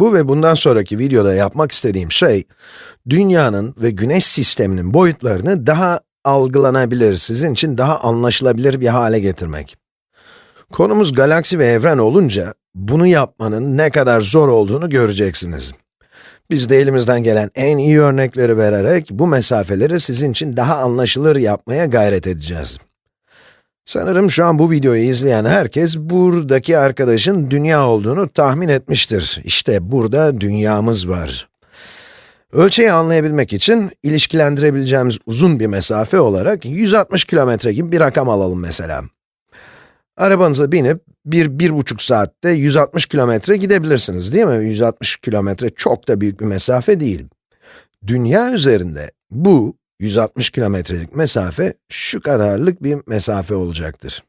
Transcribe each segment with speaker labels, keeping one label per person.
Speaker 1: Bu ve bundan sonraki videoda yapmak istediğim şey, dünyanın ve güneş sisteminin boyutlarını daha algılanabilir, sizin için daha anlaşılabilir bir hale getirmek. Konumuz galaksi ve evren olunca, bunu yapmanın ne kadar zor olduğunu göreceksiniz. Biz de elimizden gelen en iyi örnekleri vererek, bu mesafeleri sizin için daha anlaşılır yapmaya gayret edeceğiz. Sanırım şu an bu videoyu izleyen herkes, buradaki arkadaşın dünya olduğunu tahmin etmiştir. İşte burada dünyamız var. Ölçeği anlayabilmek için, ilişkilendirebileceğimiz uzun bir mesafe olarak 160 kilometre gibi bir rakam alalım mesela. Arabanıza binip, bir, bir buçuk saatte 160 kilometre gidebilirsiniz değil mi? 160 kilometre çok da büyük bir mesafe değil. Dünya üzerinde bu 160 kilometrelik mesafe şu kadarlık bir mesafe olacaktır.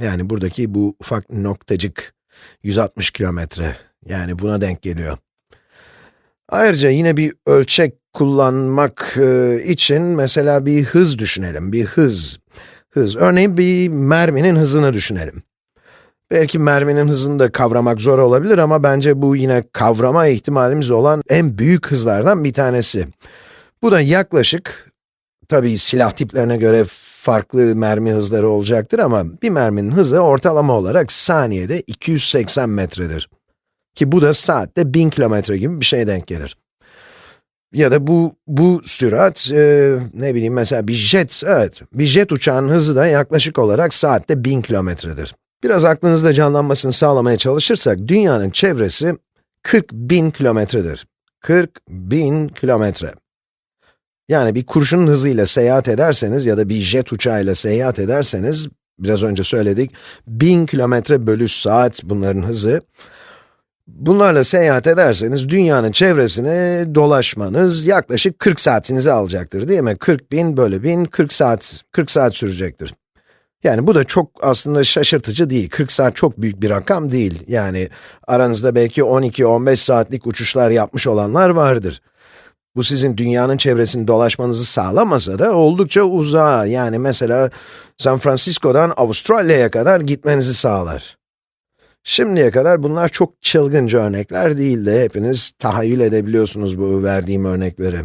Speaker 1: Yani buradaki bu ufak noktacık 160 kilometre, yani buna denk geliyor. Ayrıca yine bir ölçek kullanmak e, için mesela bir hız düşünelim, bir hız. Hız, örneğin bir merminin hızını düşünelim. Belki merminin hızını da kavramak zor olabilir ama bence bu yine kavrama ihtimalimiz olan en büyük hızlardan bir tanesi. Bu da yaklaşık, tabii silah tiplerine göre farklı mermi hızları olacaktır ama bir merminin hızı ortalama olarak saniyede 280 metredir. Ki bu da saatte 1000 kilometre gibi bir şeye denk gelir. Ya da bu, bu sürat, e, ne bileyim mesela bir jet, evet, bir jet uçağın hızı da yaklaşık olarak saatte 1000 kilometredir. Biraz aklınızda canlanmasını sağlamaya çalışırsak, dünyanın çevresi 40 bin kilometredir. 40 bin kilometre. Yani bir kurşunun hızıyla seyahat ederseniz ya da bir jet uçağıyla seyahat ederseniz, biraz önce söyledik, 1000 kilometre bölü saat bunların hızı. Bunlarla seyahat ederseniz, dünyanın çevresini dolaşmanız yaklaşık 40 saatinizi alacaktır değil mi? 40 bin bölü 1000, 40 saat, 40 saat sürecektir. Yani bu da çok aslında şaşırtıcı değil. 40 saat çok büyük bir rakam değil. Yani aranızda belki 12-15 saatlik uçuşlar yapmış olanlar vardır. Bu sizin dünyanın çevresini dolaşmanızı sağlamasa da oldukça uzağa, yani mesela San Francisco'dan Avustralya'ya kadar gitmenizi sağlar. Şimdiye kadar bunlar çok çılgınca örnekler değildi. Hepiniz tahayyül edebiliyorsunuz bu verdiğim örnekleri.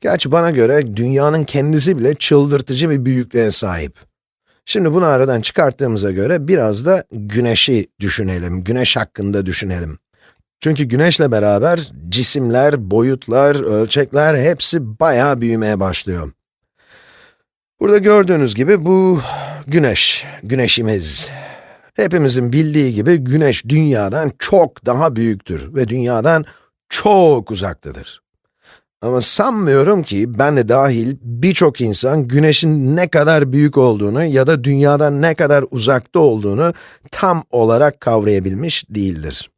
Speaker 1: Gerçi bana göre dünyanın kendisi bile çıldırtıcı bir büyüklüğe sahip. Şimdi bunu aradan çıkarttığımıza göre biraz da güneşi düşünelim, güneş hakkında düşünelim. Çünkü güneşle beraber cisimler, boyutlar, ölçekler hepsi bayağı büyümeye başlıyor. Burada gördüğünüz gibi bu güneş, güneşimiz. Hepimizin bildiği gibi güneş dünyadan çok daha büyüktür ve dünyadan çok uzaktadır. Ama sanmıyorum ki ben de dahil birçok insan güneşin ne kadar büyük olduğunu ya da dünyadan ne kadar uzakta olduğunu tam olarak kavrayabilmiş değildir.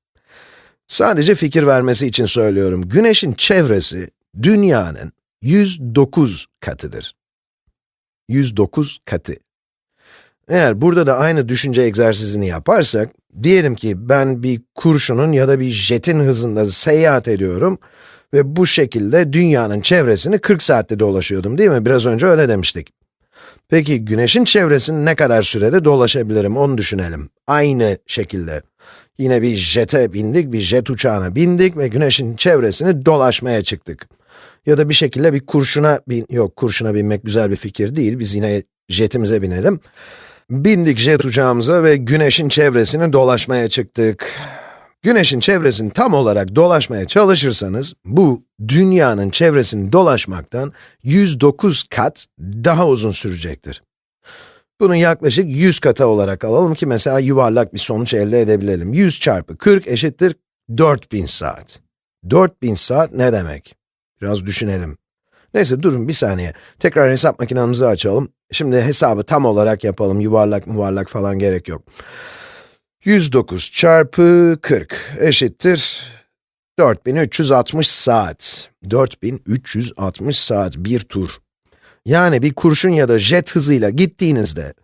Speaker 1: Sadece fikir vermesi için söylüyorum. Güneşin çevresi dünyanın 109 katıdır. 109 katı. Eğer burada da aynı düşünce egzersizini yaparsak, diyelim ki ben bir kurşunun ya da bir jetin hızında seyahat ediyorum ve bu şekilde dünyanın çevresini 40 saatte dolaşıyordum değil mi? Biraz önce öyle demiştik. Peki güneşin çevresini ne kadar sürede dolaşabilirim onu düşünelim. Aynı şekilde. Yine bir jete bindik, bir jet uçağına bindik ve güneşin çevresini dolaşmaya çıktık. Ya da bir şekilde bir kurşuna bin, yok kurşuna binmek güzel bir fikir değil, biz yine jetimize binelim. Bindik jet uçağımıza ve güneşin çevresini dolaşmaya çıktık. Güneşin çevresini tam olarak dolaşmaya çalışırsanız, bu dünyanın çevresini dolaşmaktan 109 kat daha uzun sürecektir. Bunu yaklaşık 100 kata olarak alalım ki mesela yuvarlak bir sonuç elde edebilelim. 100 çarpı 40 eşittir 4000 saat. 4000 saat ne demek? Biraz düşünelim. Neyse durun bir saniye. Tekrar hesap makinamızı açalım. Şimdi hesabı tam olarak yapalım. Yuvarlak yuvarlak falan gerek yok. 109 çarpı 40 eşittir 4360 saat. 4360 saat bir tur. Yani bir kurşun ya da jet hızıyla gittiğinizde,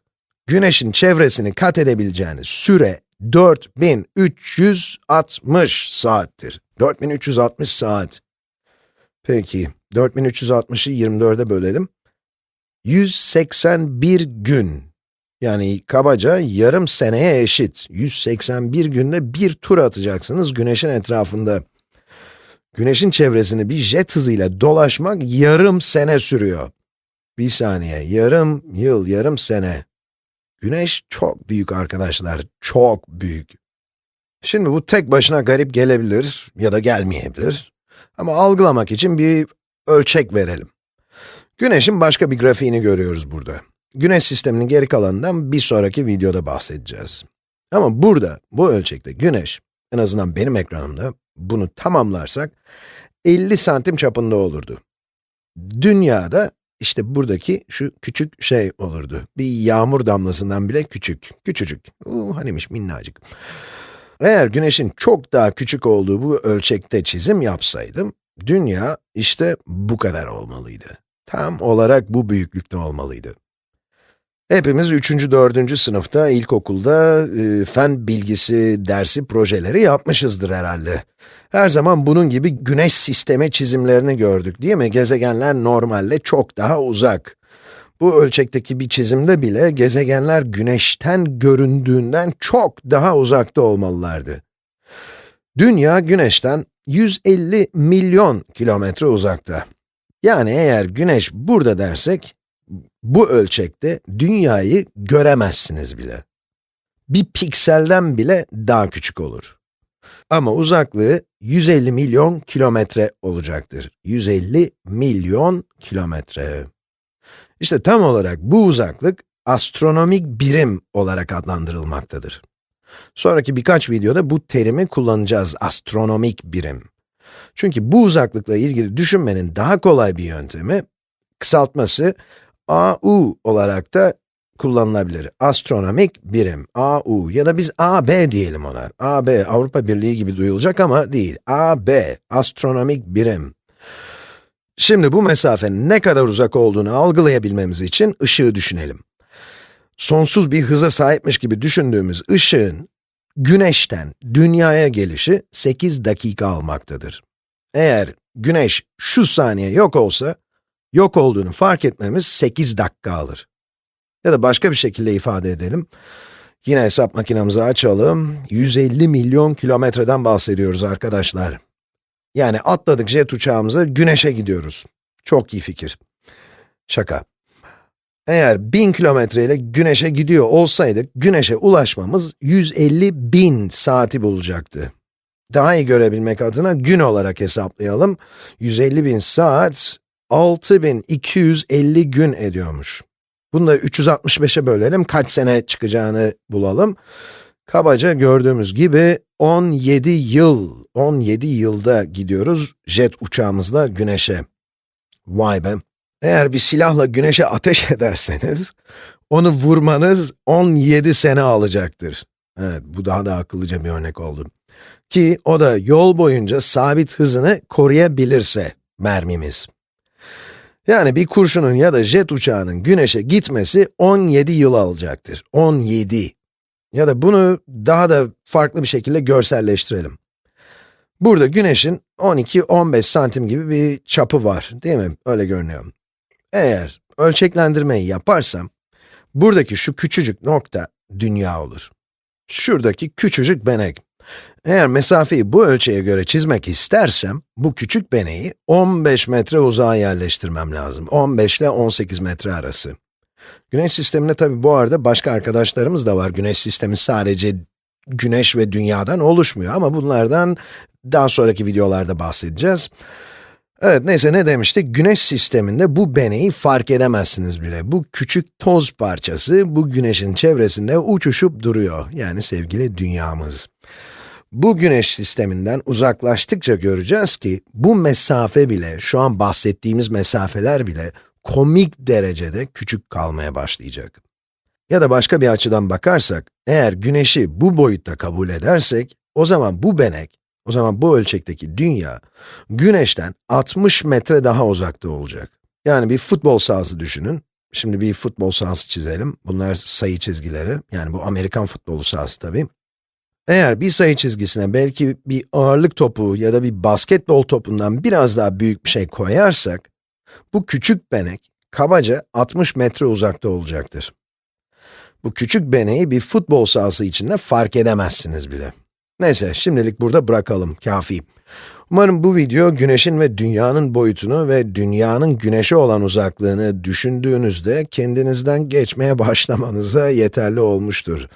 Speaker 1: güneşin çevresini kat edebileceğiniz süre 4360 saattir. 4360 saat. Peki, 4360'ı 24'e bölelim. 181 gün. Yani kabaca yarım seneye eşit. 181 günde bir tur atacaksınız güneşin etrafında. Güneşin çevresini bir jet hızıyla dolaşmak yarım sene sürüyor. Bir saniye, yarım yıl, yarım sene. Güneş çok büyük arkadaşlar, çok büyük. Şimdi bu tek başına garip gelebilir ya da gelmeyebilir. Ama algılamak için bir ölçek verelim. Güneşin başka bir grafiğini görüyoruz burada. Güneş sisteminin geri kalanından bir sonraki videoda bahsedeceğiz. Ama burada, bu ölçekte güneş, en azından benim ekranımda, bunu tamamlarsak, 50 santim çapında olurdu. Dünyada, işte buradaki şu küçük şey olurdu. Bir yağmur damlasından bile küçük, küçücük. Uh, hanimiş minnacık. Eğer güneşin çok daha küçük olduğu bu ölçekte çizim yapsaydım, dünya işte bu kadar olmalıydı. Tam olarak bu büyüklükte olmalıydı. Hepimiz 3. 4. sınıfta, ilkokulda e, fen bilgisi dersi projeleri yapmışızdır herhalde. Her zaman bunun gibi güneş sistemi çizimlerini gördük değil mi? Gezegenler normalde çok daha uzak. Bu ölçekteki bir çizimde bile gezegenler güneşten göründüğünden çok daha uzakta olmalılardı. Dünya güneşten 150 milyon kilometre uzakta. Yani eğer güneş burada dersek, bu ölçekte dünyayı göremezsiniz bile. Bir pikselden bile daha küçük olur. Ama uzaklığı 150 milyon kilometre olacaktır. 150 milyon kilometre. İşte tam olarak bu uzaklık astronomik birim olarak adlandırılmaktadır. Sonraki birkaç videoda bu terimi kullanacağız, astronomik birim. Çünkü bu uzaklıkla ilgili düşünmenin daha kolay bir yöntemi, kısaltması AU olarak da kullanılabilir. Astronomik birim, AU ya da biz AB diyelim ona. AB, Avrupa Birliği gibi duyulacak ama değil. AB, astronomik birim. Şimdi bu mesafenin ne kadar uzak olduğunu algılayabilmemiz için ışığı düşünelim. Sonsuz bir hıza sahipmiş gibi düşündüğümüz ışığın, güneşten dünyaya gelişi 8 dakika almaktadır. Eğer güneş şu saniye yok olsa, yok olduğunu fark etmemiz 8 dakika alır. Ya da başka bir şekilde ifade edelim. Yine hesap makinemizi açalım. 150 milyon kilometreden bahsediyoruz arkadaşlar. Yani atladık jet uçağımıza, güneşe gidiyoruz. Çok iyi fikir. Şaka. Eğer 1000 kilometre ile güneşe gidiyor olsaydık, güneşe ulaşmamız 150 bin saati bulacaktı. Daha iyi görebilmek adına gün olarak hesaplayalım. 150 bin saat, 6250 gün ediyormuş. Bunu da 365'e bölelim, kaç sene çıkacağını bulalım. Kabaca gördüğümüz gibi 17 yıl, 17 yılda gidiyoruz jet uçağımızla güneşe. Vay be! Eğer bir silahla güneşe ateş ederseniz, onu vurmanız 17 sene alacaktır. Evet, bu daha da akıllıca bir örnek oldu. Ki o da yol boyunca sabit hızını koruyabilirse mermimiz. Yani bir kurşunun ya da jet uçağının güneşe gitmesi 17 yıl alacaktır. 17. Ya da bunu daha da farklı bir şekilde görselleştirelim. Burada güneşin 12-15 santim gibi bir çapı var, değil mi? Öyle görünüyor. Eğer ölçeklendirmeyi yaparsam, buradaki şu küçücük nokta dünya olur. Şuradaki küçücük benek. Eğer mesafeyi bu ölçüye göre çizmek istersem, bu küçük beneği 15 metre uzağa yerleştirmem lazım. 15 ile 18 metre arası. Güneş sisteminde tabi bu arada başka arkadaşlarımız da var. Güneş sistemi sadece güneş ve dünyadan oluşmuyor ama bunlardan daha sonraki videolarda bahsedeceğiz. Evet, neyse ne demiştik? Güneş sisteminde bu beneyi fark edemezsiniz bile. Bu küçük toz parçası, bu güneşin çevresinde uçuşup duruyor. Yani sevgili dünyamız. Bu güneş sisteminden uzaklaştıkça göreceğiz ki, bu mesafe bile, şu an bahsettiğimiz mesafeler bile, komik derecede küçük kalmaya başlayacak. Ya da başka bir açıdan bakarsak, eğer güneşi bu boyutta kabul edersek, o zaman bu benek, o zaman bu ölçekteki dünya, güneşten 60 metre daha uzakta olacak. Yani bir futbol sahası düşünün. Şimdi bir futbol sahası çizelim. Bunlar sayı çizgileri, yani bu Amerikan futbolu sahası tabii. Eğer bir sayı çizgisine belki bir ağırlık topu ya da bir basketbol topundan biraz daha büyük bir şey koyarsak, bu küçük benek, kabaca 60 metre uzakta olacaktır. Bu küçük beneği bir futbol sahası içinde fark edemezsiniz bile. Neyse, şimdilik burada bırakalım, kafi. Umarım bu video, güneşin ve dünyanın boyutunu ve dünyanın güneşe olan uzaklığını düşündüğünüzde kendinizden geçmeye başlamanıza yeterli olmuştur.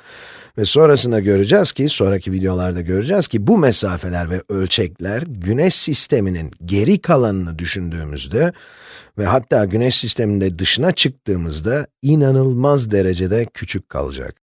Speaker 1: Ve sonrasında göreceğiz ki, sonraki videolarda göreceğiz ki bu mesafeler ve ölçekler güneş sisteminin geri kalanını düşündüğümüzde ve hatta güneş sisteminde dışına çıktığımızda inanılmaz derecede küçük kalacak.